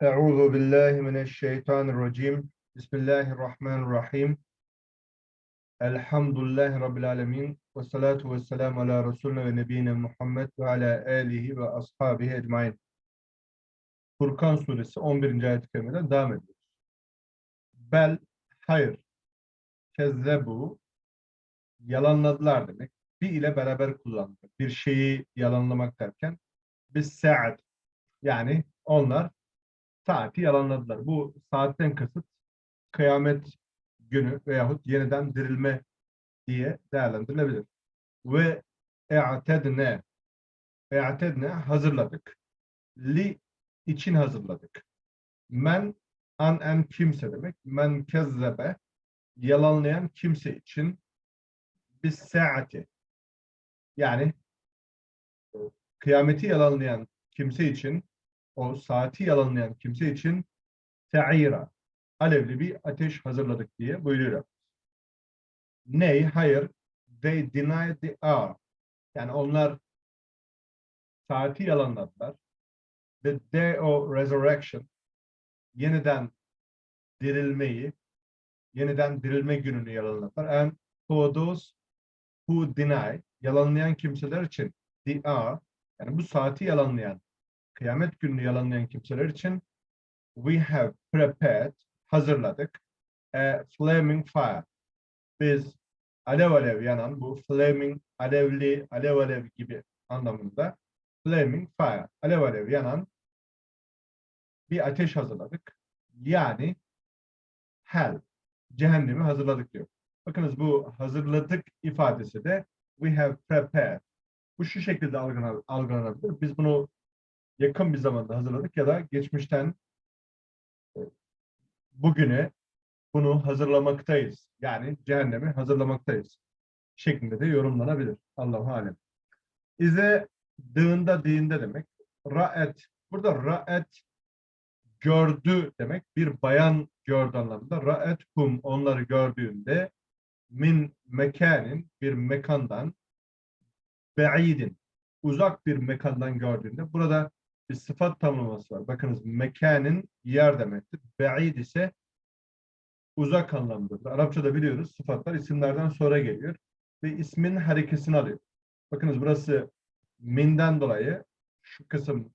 Euzu billahi mineşşeytanirracim. Bismillahirrahmanirrahim. Elhamdülillahi rabbil alamin. Ve salatu vesselam ala resulüne ve nebiyine Muhammed ve ala alihi ve ashabihi ecmaîn. Furkan suresi 11. ayet-i kerimeden devam ediyoruz. Bel hayır. Kezzebu yalanladılar demek. Bir ile beraber kullanılır. Bir şeyi yalanlamak derken biz saat yani onlar saati yalanladılar. Bu saatten kasıt kıyamet günü veyahut yeniden dirilme diye değerlendirilebilir. Ve e'tedne e'tedne hazırladık. Li için hazırladık. Men an en kimse demek. Men kezzebe yalanlayan kimse için biz saati yani kıyameti yalanlayan kimse için o saati yalanlayan kimse için te'ira alevli bir ateş hazırladık diye buyuruyor. Ney? Hayır. They denied the hour. Yani onlar saati yalanladılar. The day of resurrection yeniden dirilmeyi yeniden dirilme gününü yalanladılar. And for those who deny yalanlayan kimseler için the hour yani bu saati yalanlayan kıyamet gününü yalanlayan kimseler için we have prepared hazırladık a flaming fire. Biz alev alev yanan bu flaming alevli alev alev gibi anlamında flaming fire alev alev yanan bir ateş hazırladık. Yani hell cehennemi hazırladık diyor. Bakınız bu hazırladık ifadesi de we have prepared. Bu şu şekilde algılanabilir. Biz bunu yakın bir zamanda hazırladık ya da geçmişten e, bugüne bunu hazırlamaktayız. Yani cehennemi hazırlamaktayız. Şeklinde de yorumlanabilir. Allahu alem. İze dığında dinde demek. Ra'et. Burada ra'et gördü demek. Bir bayan gördü anlamında. Ra'et hum onları gördüğünde min mekanin bir mekandan be'idin uzak bir mekandan gördüğünde burada bir sıfat tamlaması var. Bakınız mekanın yer demektir. Be'id ise uzak anlamdadır. Arapçada biliyoruz sıfatlar isimlerden sonra geliyor ve ismin harekesini alıyor. Bakınız burası minden dolayı şu kısım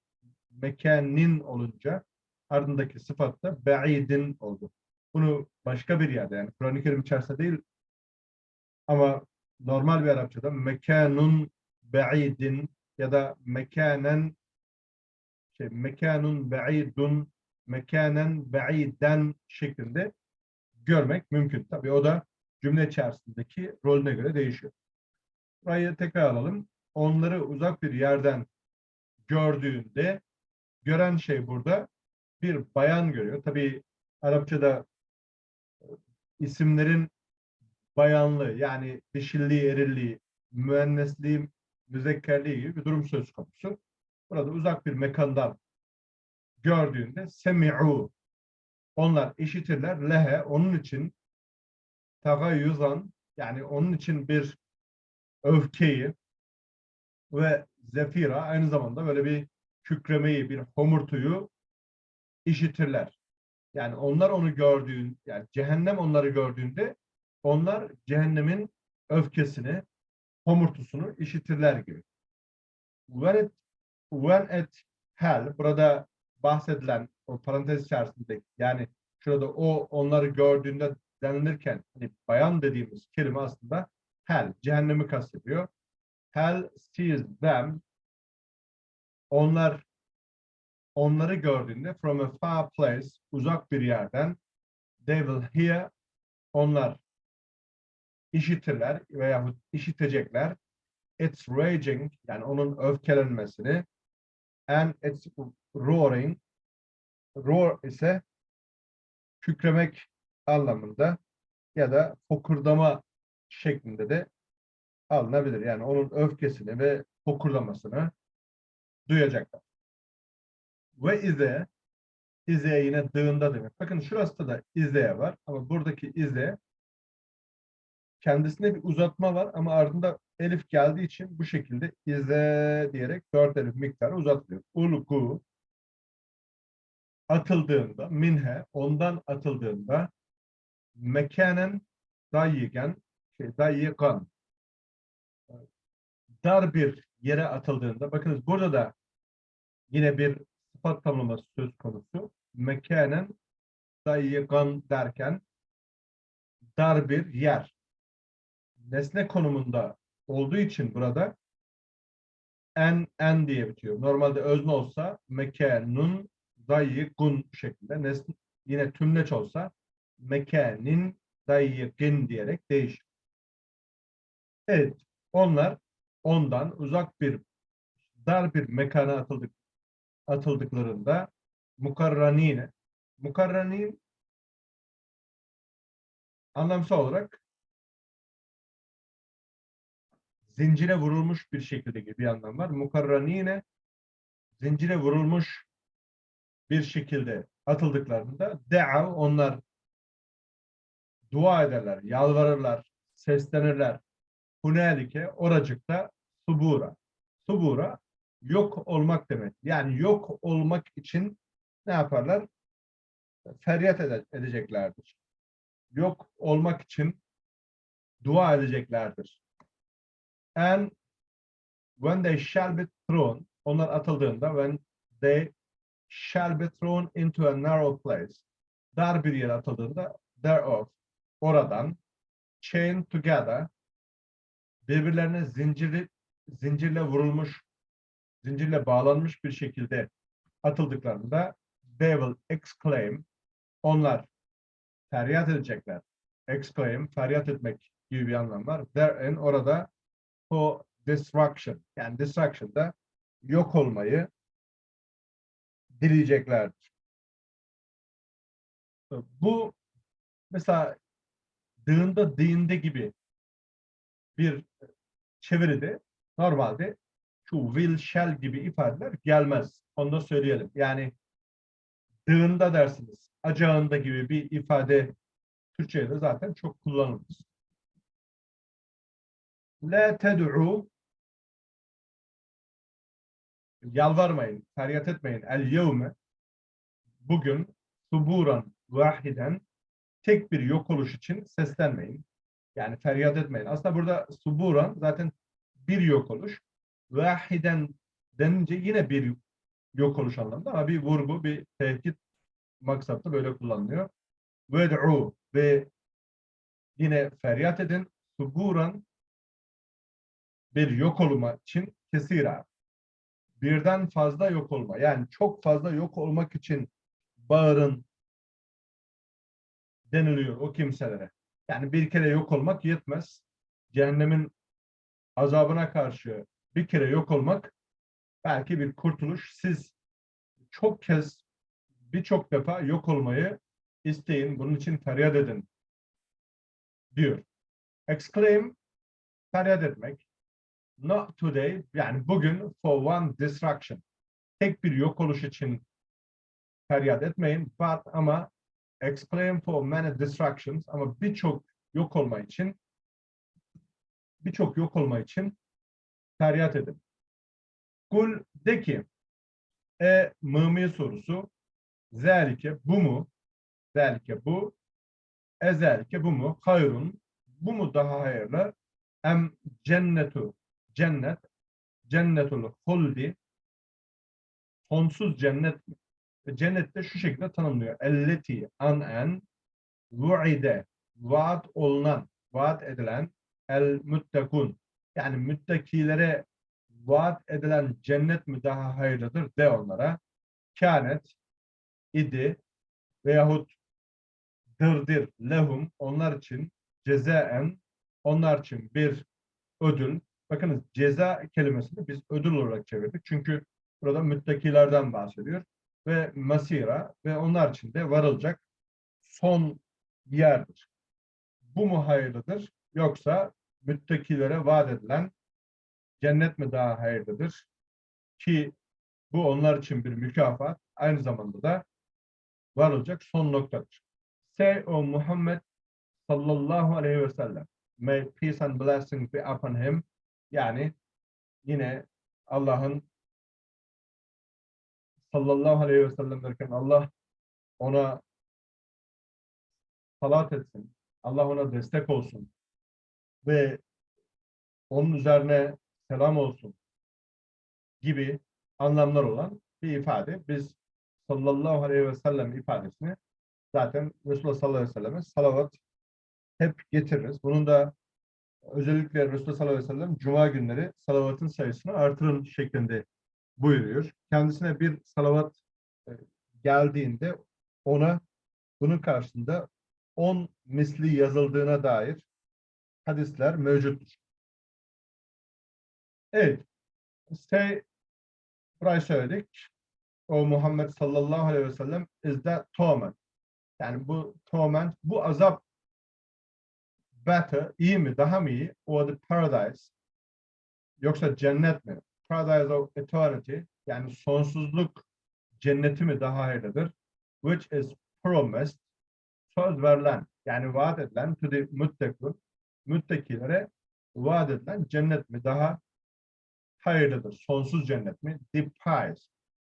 mekanin olunca ardındaki sıfat da be'idin oldu. Bunu başka bir yerde yani Kur'an-ı Kerim içerisinde değil ama normal bir Arapçada mekanun be'idin ya da mekanen şey, mekanun be'idun mekanen be'iden şeklinde görmek mümkün. Tabii o da cümle içerisindeki rolüne göre değişiyor. Burayı tekrar alalım. Onları uzak bir yerden gördüğünde gören şey burada bir bayan görüyor. Tabii Arapçada e, isimlerin bayanlığı yani dişilliği, erilliği, müennesliği, müzekkerliği gibi bir durum söz konusu burada uzak bir mekandan gördüğünde semi'u onlar işitirler lehe onun için tagayyuzan yani onun için bir öfkeyi ve zefira aynı zamanda böyle bir kükremeyi, bir homurtuyu işitirler. Yani onlar onu gördüğün, yani cehennem onları gördüğünde onlar cehennemin öfkesini, homurtusunu işitirler gibi. İt when at hell burada bahsedilen o parantez içerisinde yani şurada o onları gördüğünde denilirken hani bayan dediğimiz kelime aslında hell, cehennemi kastediyor. Hell sees them onlar onları gördüğünde from a far place uzak bir yerden they will hear onlar işitirler veya işitecekler it's raging yani onun öfkelenmesini and it's roaring. Roar ise kükremek anlamında ya da fokurdama şeklinde de alınabilir. Yani onun öfkesini ve fokurdamasını duyacaklar. Ve ize ize yine dığında demek. Bakın şurası da ize var ama buradaki ize kendisine bir uzatma var ama ardında elif geldiği için bu şekilde ize diyerek dört elif miktarı uzatılıyor. Ulku atıldığında minhe ondan atıldığında mekanen dayyigen şey dayyikan dar bir yere atıldığında bakınız burada da yine bir sıfat tamlaması söz konusu. Mekanen dayyikan derken dar bir yer. Nesne konumunda olduğu için burada en en diye bitiyor. Normalde özne olsa mekanun dayyikun şeklinde. Nesne, yine tümleç olsa mekanin dayyikin diyerek değişir. Evet. Onlar ondan uzak bir dar bir mekana atıldık atıldıklarında mukarranine mukarranin anlamsal olarak zincire vurulmuş bir şekilde gibi bir anlam var. Mukarranine zincire vurulmuş bir şekilde atıldıklarında de'av onlar dua ederler, yalvarırlar, seslenirler. Hunalike oracıkta subura. Subura yok olmak demek. Yani yok olmak için ne yaparlar? Feryat ede- edeceklerdir. Yok olmak için dua edeceklerdir. And when they shall be thrown, onlar atıldığında when they shall be thrown into a narrow place, dar bir yere atıldığında thereof, oradan chain together, birbirlerine zincirli, zincirle vurulmuş, zincirle bağlanmış bir şekilde atıldıklarında they will exclaim, onlar feryat edecekler. Exclaim, feryat etmek gibi bir anlam var. Therein orada for destruction, yani destruction'da yok olmayı dileyeceklerdir. Bu mesela dığında dığında gibi bir çeviride normalde şu will shall gibi ifadeler gelmez. Onu da söyleyelim. Yani dığında dersiniz, acağında gibi bir ifade Türkçe'de zaten çok kullanılır. La ted'u yalvarmayın, feryat etmeyin. El yevme bugün suburan vahiden tek bir yok oluş için seslenmeyin. Yani feryat etmeyin. Aslında burada suburan zaten bir yok oluş. Vahiden denince yine bir yok oluş anlamında ama bir vurgu, bir tehdit maksatlı böyle kullanılıyor. Ved'u ve yine feryat edin. Suburan bir yok olma için kesira. Birden fazla yok olma. Yani çok fazla yok olmak için bağırın deniliyor o kimselere. Yani bir kere yok olmak yetmez. Cehennemin azabına karşı bir kere yok olmak belki bir kurtuluş. Siz çok kez birçok defa yok olmayı isteyin. Bunun için feryat edin diyor. Exclaim feryat etmek. Not today yani bugün for one destruction. Tek bir yok oluş için feryat etmeyin. But ama exclaim for many destructions ama birçok yok olma için birçok yok olma için feryat edin. Kul de ki e mımi sorusu zelike bu mu? Zelike bu ezelike bu mu? Hayrun bu mu daha hayırlı? Em cennetu cennet cennetul huldi sonsuz cennet mi? Cennette şu şekilde tanımlıyor. Elleti anen vu'ide vaat olunan, vaat edilen el müttekun yani müttekilere vaat edilen cennet mi daha hayırlıdır de onlara. Kânet idi veyahut dırdır lehum onlar için cezaen onlar için bir ödül. Bakınız ceza kelimesini biz ödül olarak çevirdik. Çünkü burada müttakilerden bahsediyor. Ve masira ve onlar için de varılacak son yerdir. Bu mu hayırlıdır? Yoksa müttakilere vaat edilen cennet mi daha hayırlıdır? Ki bu onlar için bir mükafat, aynı zamanda da varılacak son noktadır. Say o Muhammed sallallahu aleyhi ve sellem. May peace and blessings be upon him. Yani yine Allah'ın sallallahu aleyhi ve sellem derken Allah ona salat etsin. Allah ona destek olsun. Ve onun üzerine selam olsun gibi anlamlar olan bir ifade. Biz sallallahu aleyhi ve sellem ifadesini zaten Resulullah sallallahu aleyhi ve selleme salavat hep getiririz. Bunun da özellikle Resulullah sallallahu aleyhi ve sellem cuma günleri salavatın sayısını artırın şeklinde buyuruyor. Kendisine bir salavat e, geldiğinde ona bunun karşısında 10 misli yazıldığına dair hadisler mevcuttur. Evet. Say, burayı söyledik. O Muhammed sallallahu aleyhi ve sellem that torment. Yani bu torment, bu azap better, iyi mi, daha mı iyi? Or the paradise. Yoksa cennet mi? Paradise of eternity. Yani sonsuzluk cenneti mi daha hayırlıdır? Which is promised. Söz verilen, yani vaat edilen to the müttekun. Müttekilere vaat edilen cennet mi daha hayırlıdır? Sonsuz cennet mi? The prize.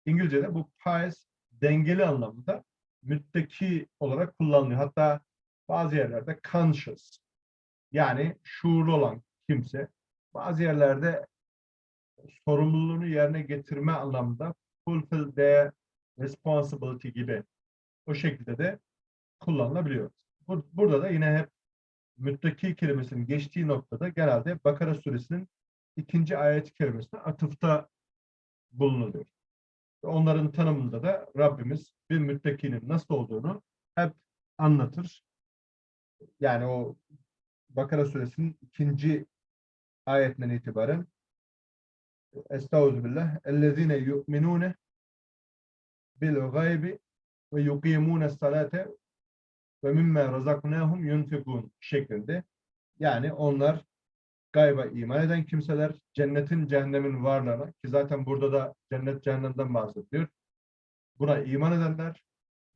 İngilizce'de bu prize dengeli anlamda mütteki olarak kullanılıyor. Hatta bazı yerlerde conscious yani şuurlu olan kimse bazı yerlerde sorumluluğunu yerine getirme anlamında fulfill their responsibility gibi o şekilde de kullanılabiliyor. Bu- Burada da yine hep müttaki kelimesinin geçtiği noktada genelde Bakara suresinin ikinci ayet kelimesine atıfta bulunuluyor. Onların tanımında da Rabbimiz bir müttakinin nasıl olduğunu hep anlatır. Yani o Bakara suresinin ikinci ayetinden itibaren Estağfirullah. Ellezine yu'minune bil gaybi ve yukimune salate ve mimme razaknahum yunfikun şeklinde. Yani onlar gayba iman eden kimseler cennetin cehennemin varlığına ki zaten burada da cennet cehennemden bahsediyor. Buna iman edenler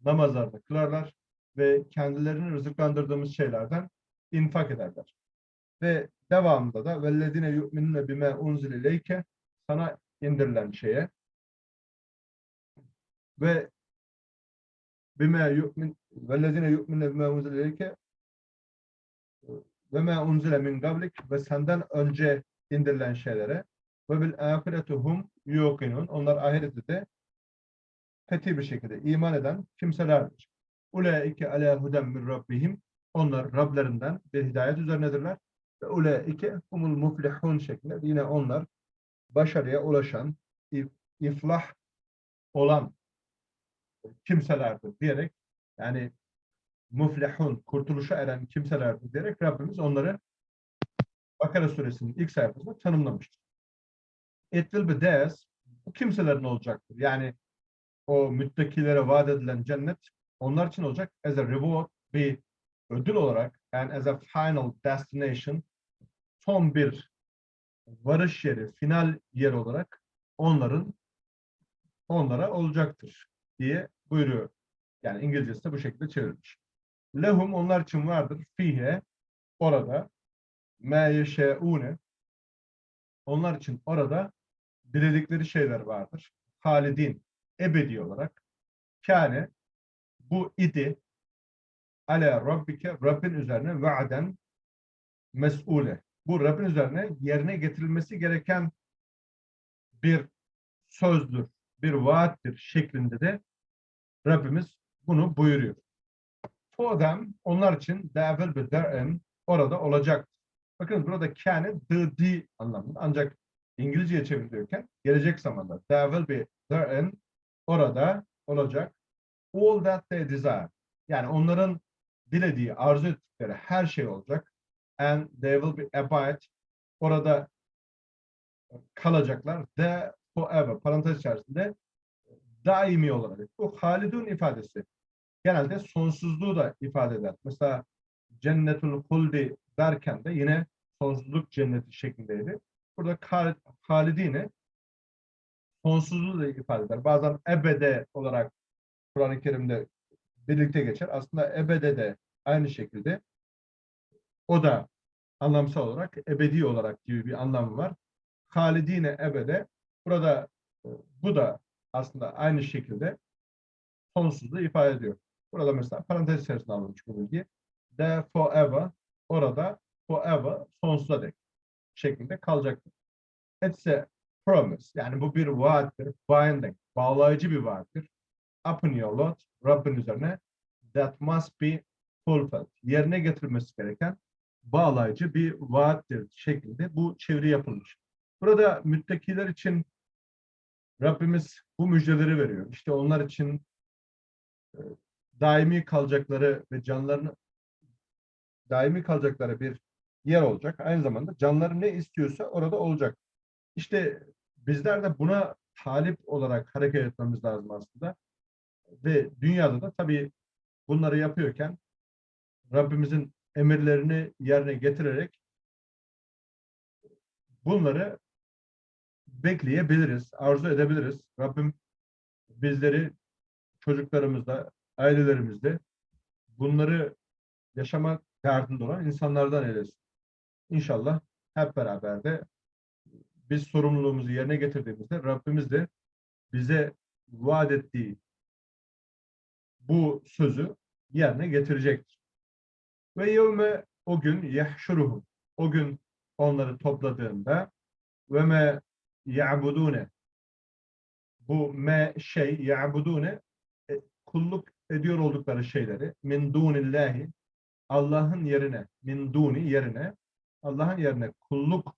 namazlarını kılarlar ve kendilerini rızıklandırdığımız şeylerden infak ederler. Ve devamında da vellezine yu'minune bime unzile ileyke sana indirilen şeye ve bime yu'min vellezine yu'minune bime unzile ileyke ve ma unzile min gablik ve senden önce indirilen şeylere ve bil ahiretuhum yuqinun onlar ahirette de fetih bir şekilde iman eden kimselerdir. Ulaike ala huden min rabbihim onlar Rablerinden bir hidayet üzerinedirler. Ve ulaike humul muflihun şeklinde yine onlar başarıya ulaşan, if- iflah olan kimselerdir diyerek yani muflihun, kurtuluşa eren kimselerdir diyerek Rabbimiz onları Bakara suresinin ilk sayfasında tanımlamıştır. It will be theirs, bu kimselerin olacaktır. Yani o müttakilere vaat edilen cennet onlar için olacak as a reward, bir ödül olarak and as a final destination son bir varış yeri, final yeri olarak onların onlara olacaktır diye buyuruyor. Yani İngilizcesi de bu şekilde çevrilmiş. Lehum onlar için vardır. Fihe orada me yeşeune onlar için orada diledikleri şeyler vardır. Halidin ebedi olarak kâne bu idi ala rabbike Rabbin üzerine vaaden mes'ule. Bu Rabbin üzerine yerine getirilmesi gereken bir sözdür, bir vaattir şeklinde de Rabbimiz bunu buyuruyor. For them, onlar için will be therein, orada olacak. Bakın burada kâne the the anlamında. Ancak İngilizceye çevriliyorken gelecek zamanda will be therein, orada olacak. All that they desire. Yani onların dilediği, arzu ettikleri her şey olacak. And they will be abide. Orada kalacaklar. The forever. Parantez içerisinde daimi olarak. Bu halidun ifadesi. Genelde sonsuzluğu da ifade eder. Mesela cennetul huldi derken de yine sonsuzluk cenneti şeklindeydi. Burada halidine sonsuzluğu da ifade eder. Bazen ebede olarak Kur'an-ı Kerim'de birlikte geçer. Aslında ebede de aynı şekilde o da anlamsal olarak ebedi olarak gibi bir anlamı var. Halidine ebede burada e, bu da aslında aynı şekilde sonsuzluğu ifade ediyor. Burada mesela parantez içerisinde alınmış bu bilgi. The forever orada forever sonsuza dek şeklinde kalacaktır. It's a promise. Yani bu bir vaattir. Binding. Bağlayıcı bir vaattir. Upon your Lord. Rabbin üzerine that must be fulfilled. Yerine getirilmesi gereken bağlayıcı bir vaattir şeklinde bu çeviri yapılmış. Burada müttakiler için Rabbimiz bu müjdeleri veriyor. İşte onlar için e, daimi kalacakları ve canlarını daimi kalacakları bir yer olacak. Aynı zamanda canları ne istiyorsa orada olacak. İşte bizler de buna talip olarak hareket etmemiz lazım aslında. Ve dünyada da tabii bunları yapıyorken Rabbimizin emirlerini yerine getirerek bunları bekleyebiliriz, arzu edebiliriz. Rabbim bizleri çocuklarımızda, ailelerimizde bunları yaşamak derdinde olan insanlardan eylesin. İnşallah hep beraber de biz sorumluluğumuzu yerine getirdiğimizde Rabbimiz de bize vaat ettiği bu sözü yerine getirecektir. Ve yevme o gün yahşuruhum. O gün onları topladığında ve me ya'budune bu me şey ya'budune e, kulluk ediyor oldukları şeyleri min dunillahi Allah'ın yerine min duni yerine Allah'ın yerine kulluk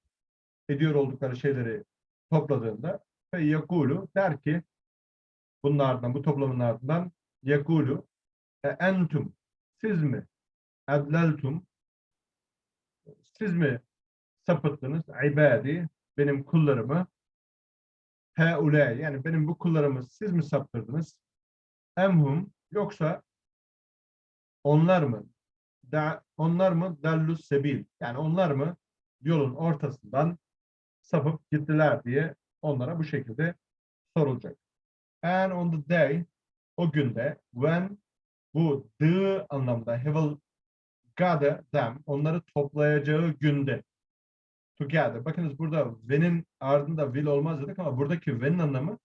ediyor oldukları şeyleri topladığında ve yakulu der ki bunlardan bu toplamın ardından yakulu e entum siz mi edleltum siz mi sapıttınız? İbadi benim kullarımı. Heulâ yani benim bu kullarımı siz mi saptırdınız? Emhum yoksa onlar mı da, onlar mı dallus sebil? Yani onlar mı yolun ortasından sapıp gittiler diye onlara bu şekilde sorulacak. And on the day o günde when bu the anlamda he will gather them onları toplayacağı günde together. Bakınız burada when'in ardında will olmaz dedik ama buradaki when'in anlamı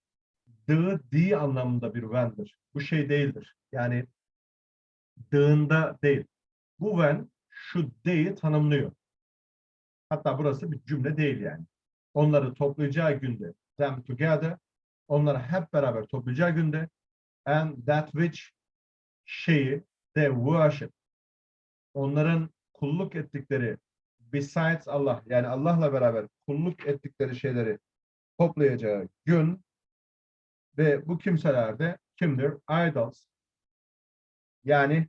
the, the anlamında bir when'dir. Bu şey değildir. Yani dığında değil. Bu when şu the'yi tanımlıyor. Hatta burası bir cümle değil yani. Onları toplayacağı günde them together onları hep beraber toplayacağı günde and that which şeyi they worship onların kulluk ettikleri besides Allah yani Allah'la beraber kulluk ettikleri şeyleri toplayacağı gün ve bu kimseler de kimdir? Idols. Yani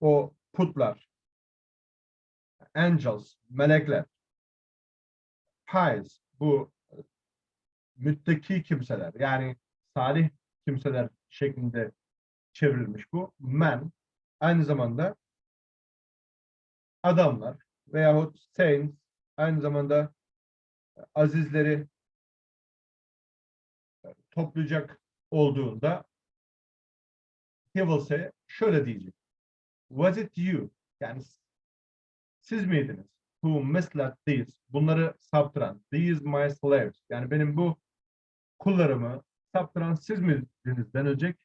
o putlar, angels, melekler, pies, bu müttaki kimseler, yani salih kimseler şeklinde çevrilmiş bu. Men, aynı zamanda adamlar veyahut saints, aynı zamanda azizleri toplayacak olduğunda he will say, şöyle diyecek. Was it you? Yani siz miydiniz? Who misled these? Bunları saptıran. These my slaves. Yani benim bu kullarımı saptıran siz miydiniz denecek?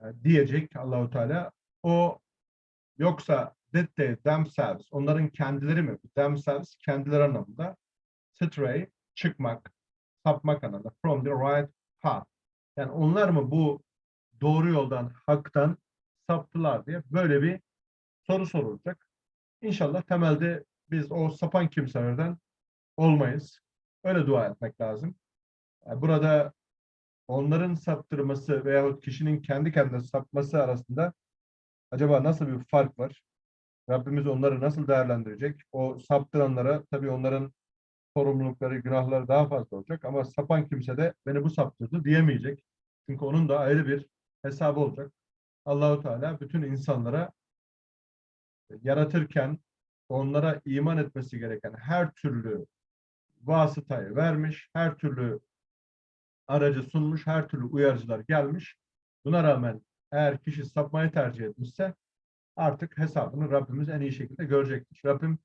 Yani diyecek Allahu Teala. O yoksa did they themselves? Onların kendileri mi? Themselves kendileri anlamında. Stray çıkmak, sapmak anlamında. From the right path. Yani onlar mı bu doğru yoldan, haktan saptılar diye böyle bir soru sorulacak. İnşallah temelde biz o sapan kimselerden olmayız. Öyle dua etmek lazım. Yani burada onların saptırması veyahut kişinin kendi kendine sapması arasında acaba nasıl bir fark var? Rabbimiz onları nasıl değerlendirecek? O saptıranlara tabii onların sorumlulukları, günahları daha fazla olacak ama sapan kimse de beni bu saptırdı diyemeyecek. Çünkü onun da ayrı bir hesabı olacak. Allahu Teala bütün insanlara yaratırken onlara iman etmesi gereken her türlü vasıtayı vermiş, her türlü aracı sunmuş, her türlü uyarıcılar gelmiş. Buna rağmen eğer kişi sapmayı tercih etmişse artık hesabını Rabbimiz en iyi şekilde görecektir. Rabbim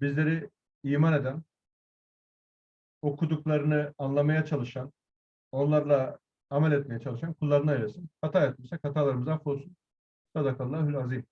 bizleri iman eden, okuduklarını anlamaya çalışan, onlarla amel etmeye çalışan kullarına eylesin. Hata etmişsek hatalarımızı affolsun. Sadakallahül azim.